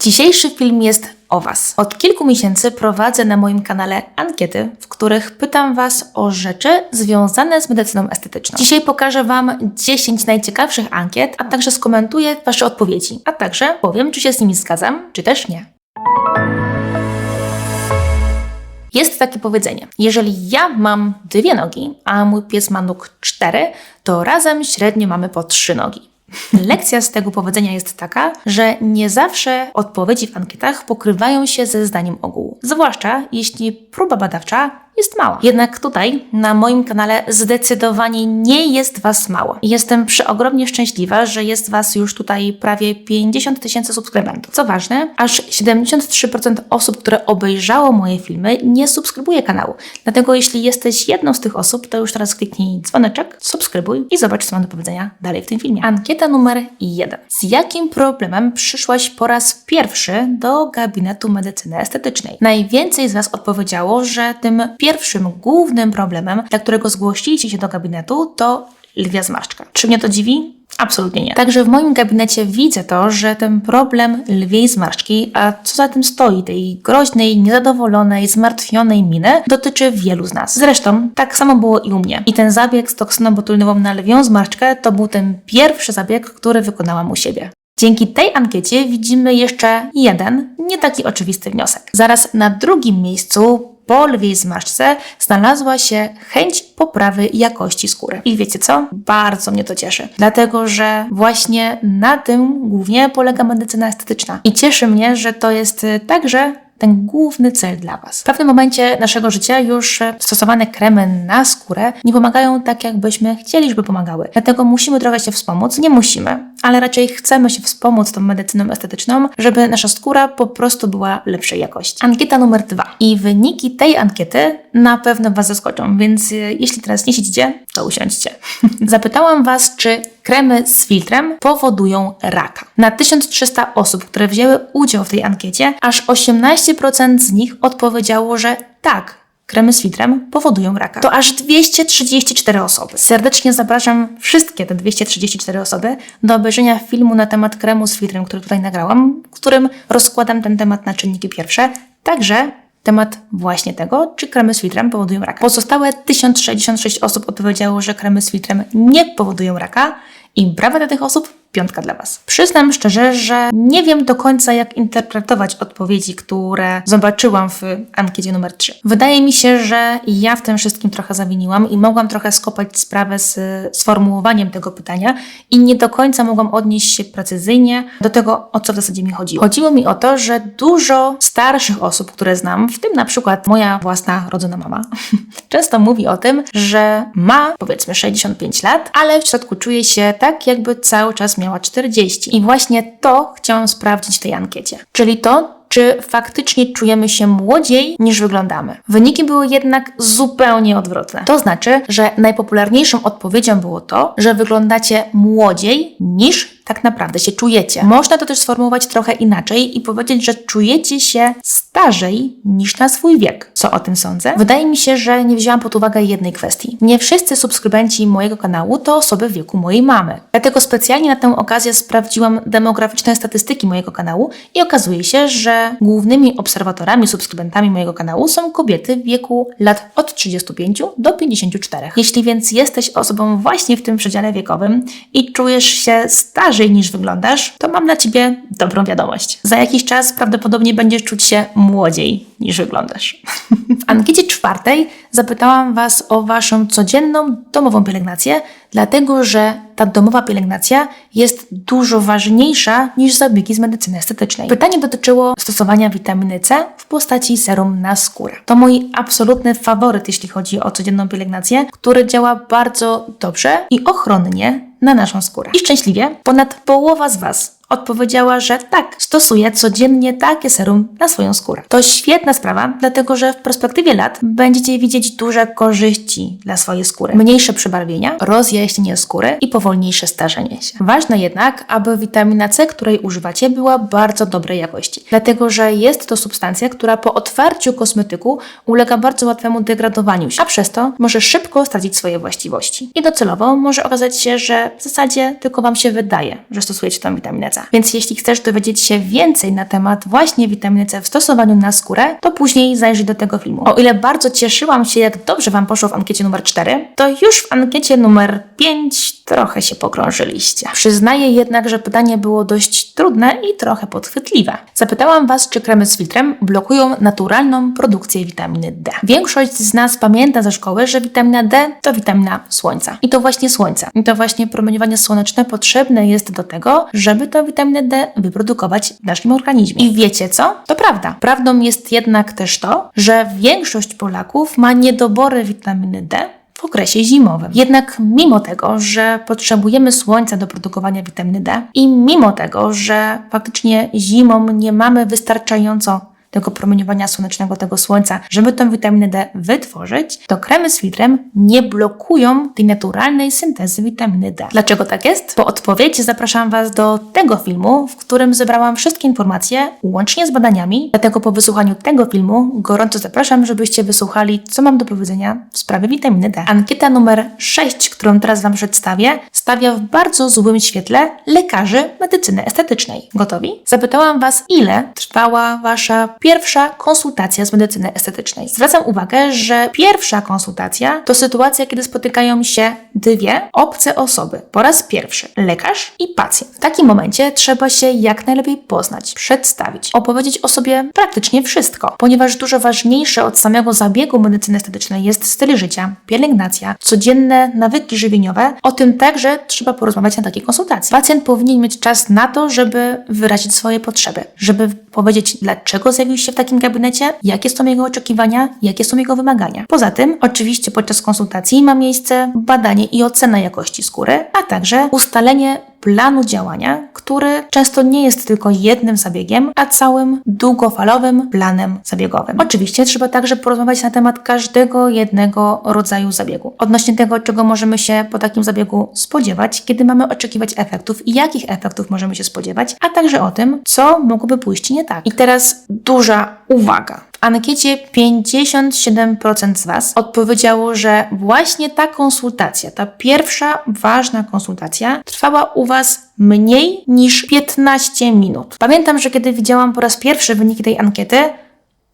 Dzisiejszy film jest o Was. Od kilku miesięcy prowadzę na moim kanale ankiety, w których pytam Was o rzeczy związane z medycyną estetyczną. Dzisiaj pokażę Wam 10 najciekawszych ankiet, a także skomentuję Wasze odpowiedzi, a także powiem, czy się z nimi zgadzam, czy też nie. Jest takie powiedzenie: jeżeli ja mam dwie nogi, a mój pies ma nóg cztery, to razem średnio mamy po trzy nogi. Lekcja z tego powiedzenia jest taka, że nie zawsze odpowiedzi w ankietach pokrywają się ze zdaniem ogółu, zwłaszcza jeśli próba badawcza jest mała. Jednak tutaj na moim kanale zdecydowanie nie jest Was mało. Jestem przeogromnie szczęśliwa, że jest Was już tutaj prawie 50 tysięcy subskrybentów. Co ważne, aż 73% osób, które obejrzało moje filmy, nie subskrybuje kanału. Dlatego jeśli jesteś jedną z tych osób, to już teraz kliknij dzwoneczek, subskrybuj i zobacz, co mam do powiedzenia dalej w tym filmie. Ankieta numer 1. Z jakim problemem przyszłaś po raz pierwszy do gabinetu medycyny estetycznej? Najwięcej z Was odpowiedziało, że tym pierwszym głównym problemem, dla którego zgłosiliście się do gabinetu, to lwia zmarszczka. Czy mnie to dziwi? Absolutnie nie. Także w moim gabinecie widzę to, że ten problem lwiej zmarszczki, a co za tym stoi, tej groźnej, niezadowolonej, zmartwionej miny, dotyczy wielu z nas. Zresztą tak samo było i u mnie. I ten zabieg z toksyną botulynową na lwią zmarszczkę to był ten pierwszy zabieg, który wykonałam u siebie. Dzięki tej ankiecie widzimy jeszcze jeden, nie taki oczywisty wniosek. Zaraz na drugim miejscu po lwiej zmarszczce znalazła się chęć poprawy jakości skóry. I wiecie co? Bardzo mnie to cieszy, dlatego że właśnie na tym głównie polega medycyna estetyczna. I cieszy mnie, że to jest także ten główny cel dla Was. W pewnym momencie naszego życia już stosowane kremy na skórę nie pomagają tak, jakbyśmy chcieli, żeby pomagały. Dlatego musimy trochę się wspomóc. Nie musimy, ale raczej chcemy się wspomóc tą medycyną estetyczną, żeby nasza skóra po prostu była lepszej jakości. Ankieta numer dwa. I wyniki tej ankiety na pewno Was zaskoczą, więc e, jeśli teraz nie siedzicie, to usiądźcie. Zapytałam Was, czy kremy z filtrem powodują raka. Na 1300 osób, które wzięły udział w tej ankiecie, aż 18% z nich odpowiedziało, że tak, kremy z filtrem powodują raka. To aż 234 osoby. Serdecznie zapraszam wszystkie te 234 osoby do obejrzenia filmu na temat kremu z filtrem, który tutaj nagrałam, w którym rozkładam ten temat na czynniki pierwsze. Także temat właśnie tego, czy kremy z filtrem powodują raka. Pozostałe 1066 osób odpowiedziało, że kremy z filtrem nie powodują raka i brawa dla tych osób, piątka dla Was. Przyznam szczerze, że nie wiem do końca, jak interpretować odpowiedzi, które zobaczyłam w ankiecie numer 3. Wydaje mi się, że ja w tym wszystkim trochę zawiniłam i mogłam trochę skopać sprawę z sformułowaniem tego pytania i nie do końca mogłam odnieść się precyzyjnie do tego, o co w zasadzie mi chodziło. Chodziło mi o to, że dużo starszych osób, które znam, w tym na przykład moja własna rodzona mama, często mówi o tym, że ma powiedzmy 65 lat, ale w środku czuje się tak, jakby cały czas miała 40. I właśnie to chciałam sprawdzić w tej ankiecie. Czyli to, czy faktycznie czujemy się młodziej niż wyglądamy. Wyniki były jednak zupełnie odwrotne. To znaczy, że najpopularniejszą odpowiedzią było to, że wyglądacie młodziej niż tak naprawdę się czujecie. Można to też sformułować trochę inaczej i powiedzieć, że czujecie się starzej niż na swój wiek. Co o tym sądzę? Wydaje mi się, że nie wzięłam pod uwagę jednej kwestii. Nie wszyscy subskrybenci mojego kanału to osoby w wieku mojej mamy. Dlatego specjalnie na tę okazję sprawdziłam demograficzne statystyki mojego kanału i okazuje się, że głównymi obserwatorami, subskrybentami mojego kanału są kobiety w wieku lat od 35 do 54. Jeśli więc jesteś osobą właśnie w tym przedziale wiekowym i czujesz się starzej niż wyglądasz, to mam dla Ciebie dobrą wiadomość. Za jakiś czas prawdopodobnie będziesz czuć się młodziej niż wyglądasz. w ankiecie czwartej zapytałam Was o Waszą codzienną domową pielęgnację, dlatego że ta domowa pielęgnacja jest dużo ważniejsza niż zabiegi z medycyny estetycznej. Pytanie dotyczyło stosowania witaminy C w postaci serum na skórę. To mój absolutny faworyt, jeśli chodzi o codzienną pielęgnację, który działa bardzo dobrze i ochronnie na naszą skórę. I szczęśliwie ponad połowa z Was odpowiedziała, że tak, stosuje codziennie takie serum na swoją skórę. To świetna sprawa, dlatego że w perspektywie lat będziecie widzieć duże korzyści dla swojej skóry. Mniejsze przebarwienia, rozjaśnienie skóry i powolniejsze starzenie się. Ważne jednak, aby witamina C, której używacie, była bardzo dobrej jakości, dlatego że jest to substancja, która po otwarciu kosmetyku ulega bardzo łatwemu degradowaniu się, a przez to może szybko stracić swoje właściwości. I docelowo może okazać się, że w zasadzie tylko Wam się wydaje, że stosujecie tą witaminę C. Więc jeśli chcesz dowiedzieć się więcej na temat właśnie witaminy C w stosowaniu na skórę, to później zajrzyj do tego filmu. O ile bardzo cieszyłam się, jak dobrze Wam poszło w ankiecie numer 4, to już w ankiecie numer 5 trochę się pokrążyliście. Przyznaję jednak, że pytanie było dość trudne i trochę podchwytliwe. Zapytałam Was, czy kremy z filtrem blokują naturalną produkcję witaminy D. Większość z nas pamięta ze szkoły, że witamina D to witamina słońca. I to właśnie słońca. I to właśnie promieniowanie słoneczne potrzebne jest do tego, żeby tę witaminę D wyprodukować w naszym organizmie. I wiecie co? To prawda. Prawdą jest jednak też to, że większość Polaków ma niedobory witaminy D w okresie zimowym. Jednak mimo tego, że potrzebujemy słońca do produkowania witaminy D i mimo tego, że faktycznie zimą nie mamy wystarczająco tego promieniowania słonecznego, tego słońca, żeby tą witaminę D wytworzyć, to kremy z filtrem nie blokują tej naturalnej syntezy witaminy D. Dlaczego tak jest? Po odpowiedź zapraszam Was do tego filmu, w którym zebrałam wszystkie informacje, łącznie z badaniami. Dlatego po wysłuchaniu tego filmu gorąco zapraszam, żebyście wysłuchali, co mam do powiedzenia w sprawie witaminy D. Ankieta numer 6, którą teraz Wam przedstawię, stawia w bardzo złym świetle lekarzy medycyny estetycznej. Gotowi? Zapytałam Was, ile trwała Wasza pierwsza konsultacja z medycyny estetycznej. Zwracam uwagę, że pierwsza konsultacja to sytuacja, kiedy spotykają się dwie obce osoby. Po raz pierwszy lekarz i pacjent. W takim momencie trzeba się jak najlepiej poznać, przedstawić, opowiedzieć o sobie praktycznie wszystko, ponieważ dużo ważniejsze od samego zabiegu medycyny estetycznej jest styl życia, pielęgnacja, codzienne nawyki żywieniowe. O tym także trzeba porozmawiać na takiej konsultacji. Pacjent powinien mieć czas na to, żeby wyrazić swoje potrzeby, żeby powiedzieć, dlaczego zjawił się w takim gabinecie, jakie są jego oczekiwania, jakie są jego wymagania. Poza tym, oczywiście podczas konsultacji ma miejsce badanie i ocena jakości skóry, a także ustalenie planu działania, który często nie jest tylko jednym zabiegiem, a całym długofalowym planem zabiegowym. Oczywiście trzeba także porozmawiać na temat każdego jednego rodzaju zabiegu. Odnośnie tego, czego możemy się po takim zabiegu spodziewać, kiedy mamy oczekiwać efektów i jakich efektów możemy się spodziewać, a także o tym, co mogłoby pójść nie tak. I teraz duża uwaga. Ankiecie 57% z Was odpowiedziało, że właśnie ta konsultacja, ta pierwsza ważna konsultacja trwała u Was mniej niż 15 minut. Pamiętam, że kiedy widziałam po raz pierwszy wyniki tej ankiety,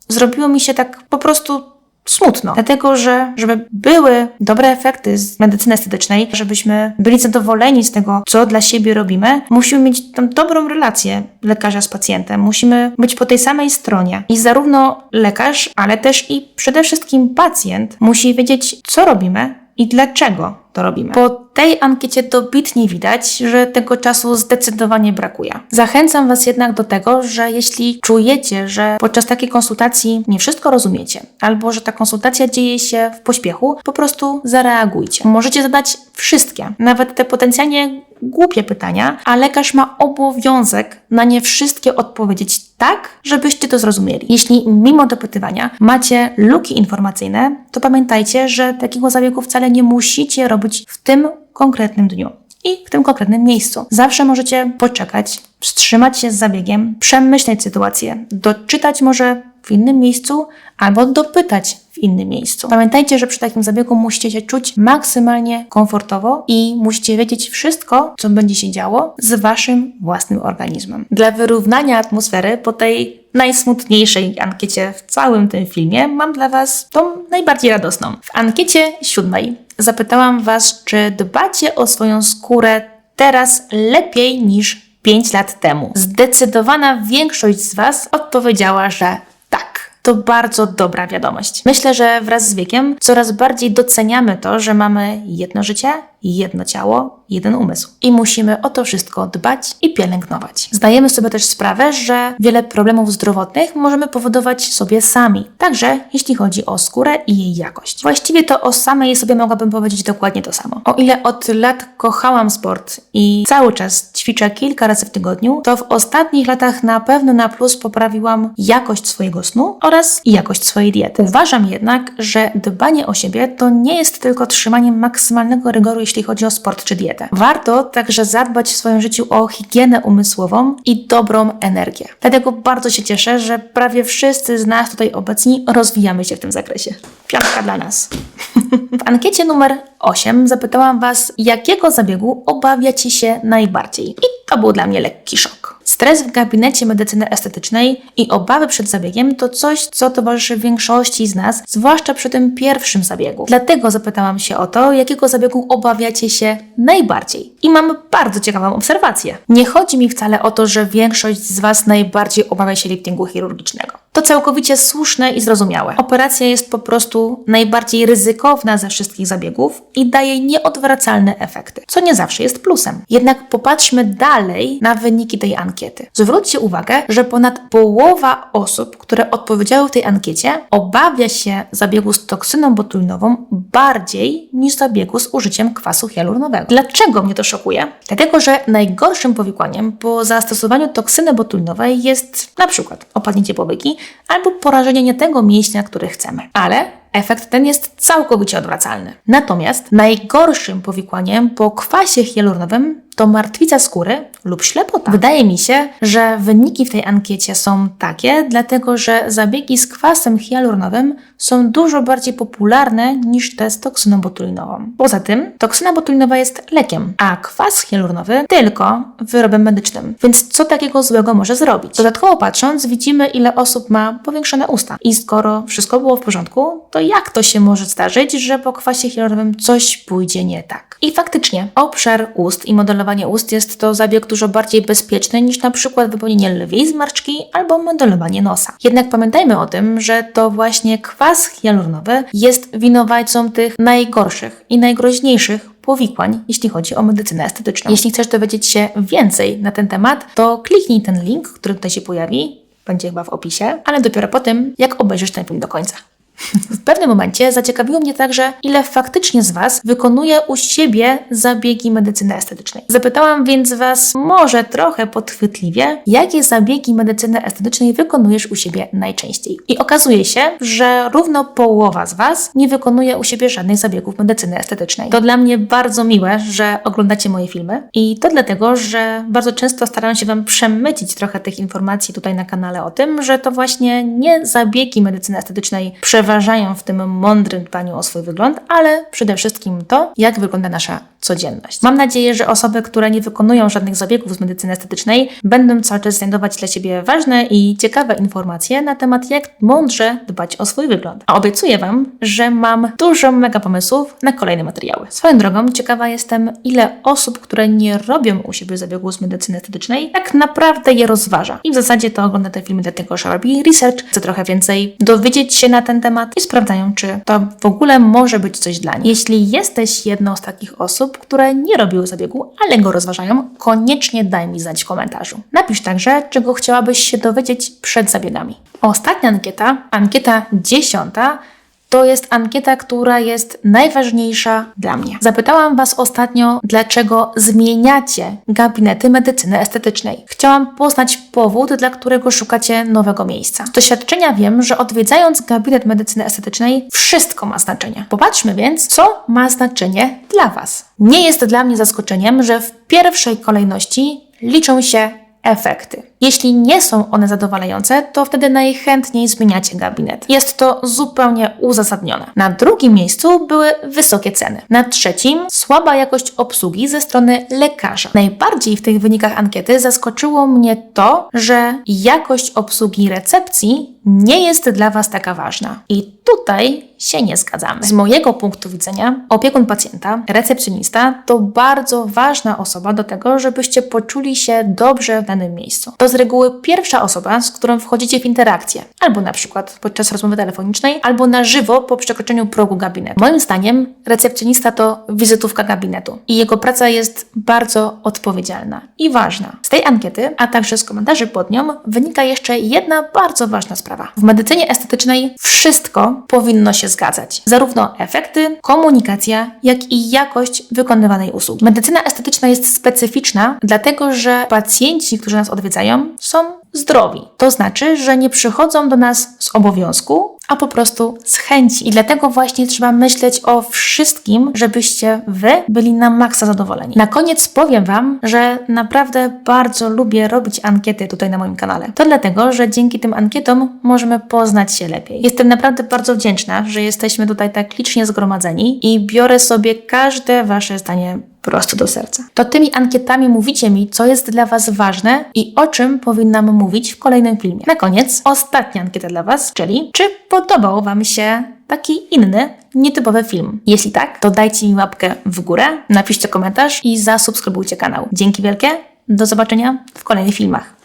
zrobiło mi się tak po prostu smutno. Dlatego, że żeby były dobre efekty z medycyny estetycznej, żebyśmy byli zadowoleni z tego, co dla siebie robimy, musimy mieć tą dobrą relację lekarza z pacjentem. Musimy być po tej samej stronie. I zarówno lekarz, ale też i przede wszystkim pacjent musi wiedzieć, co robimy i dlaczego to robimy. Po tej ankiecie dobitnie widać, że tego czasu zdecydowanie brakuje. Zachęcam Was jednak do tego, że jeśli czujecie, że podczas takiej konsultacji nie wszystko rozumiecie, albo że ta konsultacja dzieje się w pośpiechu, po prostu zareagujcie. Możecie zadać wszystkie, nawet te potencjalnie głupie pytania, a lekarz ma obowiązek na nie wszystkie odpowiedzieć tak, żebyście to zrozumieli. Jeśli mimo dopytywania macie luki informacyjne, to pamiętajcie, że takiego zabiegu wcale nie musicie robić w tym konkretnym dniu i w tym konkretnym miejscu. Zawsze możecie poczekać, wstrzymać się z zabiegiem, przemyśleć sytuację, doczytać może w innym miejscu albo dopytać w innym miejscu. Pamiętajcie, że przy takim zabiegu musicie się czuć maksymalnie komfortowo i musicie wiedzieć wszystko, co będzie się działo z waszym własnym organizmem. Dla wyrównania atmosfery po tej najsmutniejszej ankiecie w całym tym filmie mam dla was tą najbardziej radosną. W ankiecie siódmej zapytałam was, czy dbacie o swoją skórę teraz lepiej niż 5 lat temu. Zdecydowana większość z was odpowiedziała, że. To bardzo dobra wiadomość. Myślę, że wraz z wiekiem coraz bardziej doceniamy to, że mamy jedno życie, jedno ciało, jeden umysł. I musimy o to wszystko dbać i pielęgnować. Zdajemy sobie też sprawę, że wiele problemów zdrowotnych możemy powodować sobie sami, także jeśli chodzi o skórę i jej jakość. Właściwie to o samej sobie mogłabym powiedzieć dokładnie to samo. O ile od lat kochałam sport i cały czas ćwiczę kilka razy w tygodniu, to w ostatnich latach na pewno na plus poprawiłam jakość swojego snu oraz jakość swojej diety. Uważam jednak, że dbanie o siebie to nie jest tylko trzymanie maksymalnego rygoru, jeśli jeśli chodzi o sport czy dietę. Warto także zadbać w swoim życiu o higienę umysłową i dobrą energię. Dlatego bardzo się cieszę, że prawie wszyscy z nas tutaj obecni rozwijamy się w tym zakresie. Piątka dla nas. W ankiecie numer 8 zapytałam Was, jakiego zabiegu obawiacie się najbardziej. I to był dla mnie lekki szok. Stres w gabinecie medycyny estetycznej i obawy przed zabiegiem to coś, co towarzyszy większości z nas, zwłaszcza przy tym pierwszym zabiegu. Dlatego zapytałam się o to, jakiego zabiegu obawiacie się najbardziej. I mam bardzo ciekawą obserwację. Nie chodzi mi wcale o to, że większość z Was najbardziej obawia się liftingu chirurgicznego. To całkowicie słuszne i zrozumiałe. Operacja jest po prostu najbardziej ryzykowna ze wszystkich zabiegów i daje nieodwracalne efekty, co nie zawsze jest plusem. Jednak popatrzmy dalej na wyniki tej ankiety. Zwróćcie uwagę, że ponad połowa osób, które odpowiedziały w tej ankiecie, obawia się zabiegu z toksyną botulinową bardziej niż zabiegu z użyciem kwasu hialuronowego. Dlaczego mnie to szokuje? Dlatego, że najgorszym powikłaniem po zastosowaniu toksyny botulinowej jest na przykład opadnięcie powieki albo porażenie nie tego mięśnia, który chcemy. Ale efekt ten jest całkowicie odwracalny. Natomiast najgorszym powikłaniem po kwasie hialuronowym to martwica skóry lub ślepota. Wydaje mi się, że wyniki w tej ankiecie są takie, dlatego że zabiegi z kwasem hialuronowym są dużo bardziej popularne niż te z toksyną botulinową. Poza tym toksyna botulinowa jest lekiem, a kwas hialuronowy tylko wyrobem medycznym. Więc co takiego złego może zrobić? Dodatkowo patrząc, widzimy ile osób ma powiększone usta. I skoro wszystko było w porządku, to jak to się może zdarzyć, że po kwasie hialuronowym coś pójdzie nie tak? I faktycznie obszar ust i modelowanie ust jest to zabieg dużo bardziej bezpieczny niż na przykład wypełnienie lwiej zmarszczki albo modelowanie nosa. Jednak pamiętajmy o tym, że to właśnie kwas hialuronowy jest winowajcą tych najgorszych i najgroźniejszych powikłań, jeśli chodzi o medycynę estetyczną. Jeśli chcesz dowiedzieć się więcej na ten temat, to kliknij ten link, który tutaj się pojawi, będzie chyba w opisie, ale dopiero po tym, jak obejrzysz ten film do końca. W pewnym momencie zaciekawiło mnie także, ile faktycznie z Was wykonuje u siebie zabiegi medycyny estetycznej. Zapytałam więc Was, może trochę podchwytliwie, jakie zabiegi medycyny estetycznej wykonujesz u siebie najczęściej. I okazuje się, że równo połowa z Was nie wykonuje u siebie żadnych zabiegów medycyny estetycznej. To dla mnie bardzo miłe, że oglądacie moje filmy i to dlatego, że bardzo często staram się Wam przemycić trochę tych informacji tutaj na kanale o tym, że to właśnie nie zabiegi medycyny estetycznej przeważają w tym mądrym dbaniu o swój wygląd, ale przede wszystkim to, jak wygląda nasza codzienność. Mam nadzieję, że osoby, które nie wykonują żadnych zabiegów z medycyny estetycznej, będą cały czas znajdować dla siebie ważne i ciekawe informacje na temat, jak mądrze dbać o swój wygląd. A obiecuję Wam, że mam dużo mega pomysłów na kolejne materiały. Swoją drogą ciekawa jestem, ile osób, które nie robią u siebie zabiegów z medycyny estetycznej, tak naprawdę je rozważa. I w zasadzie to ogląda te filmy dlatego, że robi research, chce trochę więcej dowiedzieć się na ten temat i sprawdzają, czy to w ogóle może być coś dla nich. Jeśli jesteś jedną z takich osób, które nie robiły zabiegu, ale go rozważają, koniecznie daj mi znać w komentarzu. Napisz także, czego chciałabyś się dowiedzieć przed zabiegami. Ostatnia ankieta, ankieta dziesiąta, to jest ankieta, która jest najważniejsza dla mnie. Zapytałam Was ostatnio, dlaczego zmieniacie gabinety medycyny estetycznej. Chciałam poznać powód, dla którego szukacie nowego miejsca. Z doświadczenia wiem, że odwiedzając gabinet medycyny estetycznej, wszystko ma znaczenie. Popatrzmy więc, co ma znaczenie dla Was. Nie jest dla mnie zaskoczeniem, że w pierwszej kolejności liczą się efekty. Jeśli nie są one zadowalające, to wtedy najchętniej zmieniacie gabinet. Jest to zupełnie uzasadnione. Na drugim miejscu były wysokie ceny. Na trzecim słaba jakość obsługi ze strony lekarza. Najbardziej w tych wynikach ankiety zaskoczyło mnie to, że jakość obsługi recepcji nie jest dla Was taka ważna. I tutaj się nie zgadzamy. Z mojego punktu widzenia, opiekun pacjenta, recepcjonista to bardzo ważna osoba do tego, żebyście poczuli się dobrze w danym miejscu. To z reguły pierwsza osoba, z którą wchodzicie w interakcję, albo na przykład podczas rozmowy telefonicznej, albo na żywo po przekroczeniu progu gabinetu. Moim zdaniem, recepcjonista to wizytówka gabinetu i jego praca jest bardzo odpowiedzialna i ważna. Z tej ankiety, a także z komentarzy pod nią, wynika jeszcze jedna bardzo ważna sprawa. W medycynie estetycznej wszystko powinno się zgadzać. Zarówno efekty, komunikacja, jak i jakość wykonywanej usługi. Medycyna estetyczna jest specyficzna, dlatego że pacjenci, którzy nas odwiedzają, są zdrowi. To znaczy, że nie przychodzą do nas z obowiązku, a po prostu z chęci. I dlatego właśnie trzeba myśleć o wszystkim, żebyście wy byli na maksa zadowoleni. Na koniec powiem wam, że naprawdę bardzo lubię robić ankiety tutaj na moim kanale. To dlatego, że dzięki tym ankietom możemy poznać się lepiej. Jestem naprawdę bardzo wdzięczna, że jesteśmy tutaj tak licznie zgromadzeni i biorę sobie każde wasze zdanie prosto do serca. To tymi ankietami mówicie mi, co jest dla Was ważne i o czym powinnam mówić w kolejnym filmie. Na koniec ostatnia ankieta dla Was, czyli czy podobał Wam się taki inny, nietypowy film? Jeśli tak, to dajcie mi łapkę w górę, napiszcie komentarz i zasubskrybujcie kanał. Dzięki wielkie, do zobaczenia w kolejnych filmach.